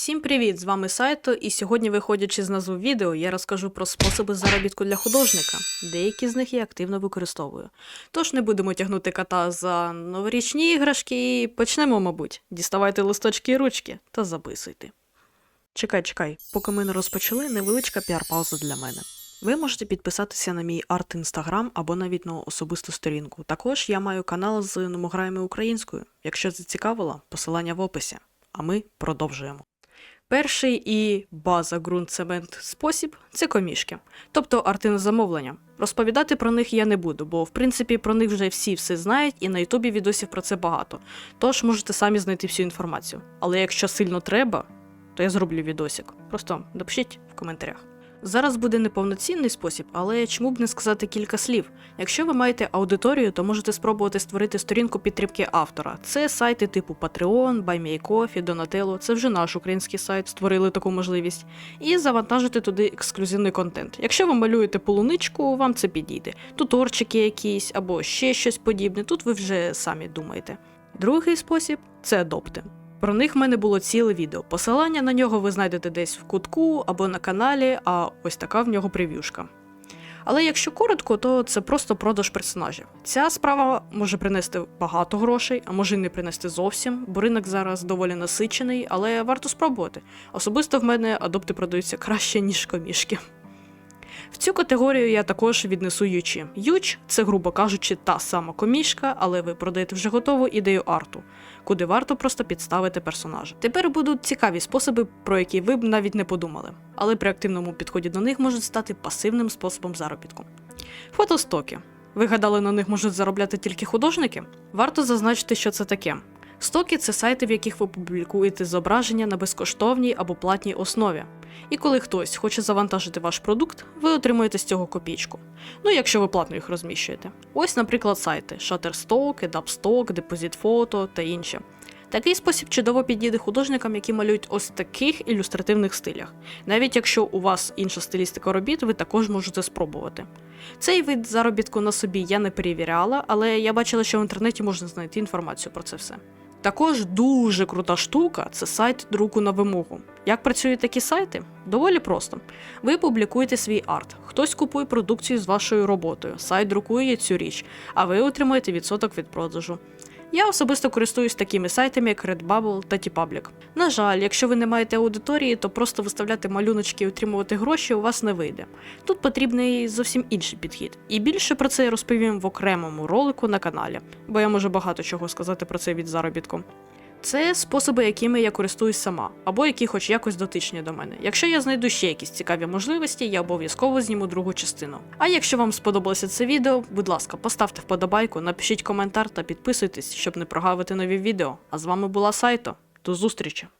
Всім привіт! З вами Сайто, і сьогодні, виходячи з назви відео, я розкажу про способи заробітку для художника. Деякі з них я активно використовую. Тож не будемо тягнути кота за новорічні іграшки і почнемо, мабуть. Діставайте листочки і ручки та записуйте. Чекай, чекай, поки ми не розпочали, невеличка піар-пауза для мене. Ви можете підписатися на мій арт інстаграм або навіть на особисту сторінку. Також я маю канал з номограями українською. Якщо зацікавило, посилання в описі. А ми продовжуємо. Перший і база ґрунт цемент спосіб це комішки, тобто артини замовлення. Розповідати про них я не буду, бо в принципі про них вже всі все знають, і на Ютубі відосів про це багато. Тож можете самі знайти всю інформацію. Але якщо сильно треба, то я зроблю відосик. Просто допишіть в коментарях. Зараз буде неповноцінний спосіб, але чому б не сказати кілька слів? Якщо ви маєте аудиторію, то можете спробувати створити сторінку підтримки автора. Це сайти типу Patreon, BuyMeACoffee, Donatello, це вже наш український сайт, створили таку можливість, і завантажити туди ексклюзивний контент. Якщо ви малюєте полуничку, вам це підійде. Туторчики якісь або ще щось подібне, тут ви вже самі думаєте. Другий спосіб це адопти. Про них в мене було ціле відео. Посилання на нього ви знайдете десь в кутку або на каналі, а ось така в нього прев'юшка. Але якщо коротко, то це просто продаж персонажів. Ця справа може принести багато грошей, а може й не принести зовсім, бо ринок зараз доволі насичений, але варто спробувати. Особисто в мене адопти продаються краще, ніж комішки. В цю категорію я також віднесу ючі. Юч це, грубо кажучи, та сама комішка, але ви продаєте вже готову ідею арту, куди варто просто підставити персонажа. Тепер будуть цікаві способи, про які ви б навіть не подумали, але при активному підході до них можуть стати пасивним способом заробітку. Фотостоки. Ви гадали, на них можуть заробляти тільки художники? Варто зазначити, що це таке. Стоки це сайти, в яких ви публікуєте зображення на безкоштовній або платній основі. І коли хтось хоче завантажити ваш продукт, ви отримуєте з цього копійку. Ну, якщо ви платно їх розміщуєте. Ось, наприклад, сайти Shutterstock, Edupstock, Deposit Photo та інші. Такий спосіб чудово підійде художникам, які малюють ось таких ілюстративних стилях. Навіть якщо у вас інша стилістика робіт, ви також можете спробувати. Цей вид заробітку на собі я не перевіряла, але я бачила, що в інтернеті можна знайти інформацію про це все. Також дуже крута штука це сайт друку на вимогу. Як працюють такі сайти? Доволі просто. Ви публікуєте свій арт, хтось купує продукцію з вашою роботою, сайт друкує цю річ, а ви отримуєте відсоток від продажу. Я особисто користуюсь такими сайтами, як Redbubble та TeePublic. На жаль, якщо ви не маєте аудиторії, то просто виставляти малюночки і отримувати гроші у вас не вийде. Тут потрібний зовсім інший підхід. І більше про це я розповім в окремому ролику на каналі, бо я можу багато чого сказати про це від заробітку. Це способи, якими я користуюсь сама, або які хоч якось дотичні до мене. Якщо я знайду ще якісь цікаві можливості, я обов'язково зніму другу частину. А якщо вам сподобалося це відео, будь ласка, поставте вподобайку, напишіть коментар та підписуйтесь, щоб не прогавити нові відео. А з вами була Сайто. До зустрічі!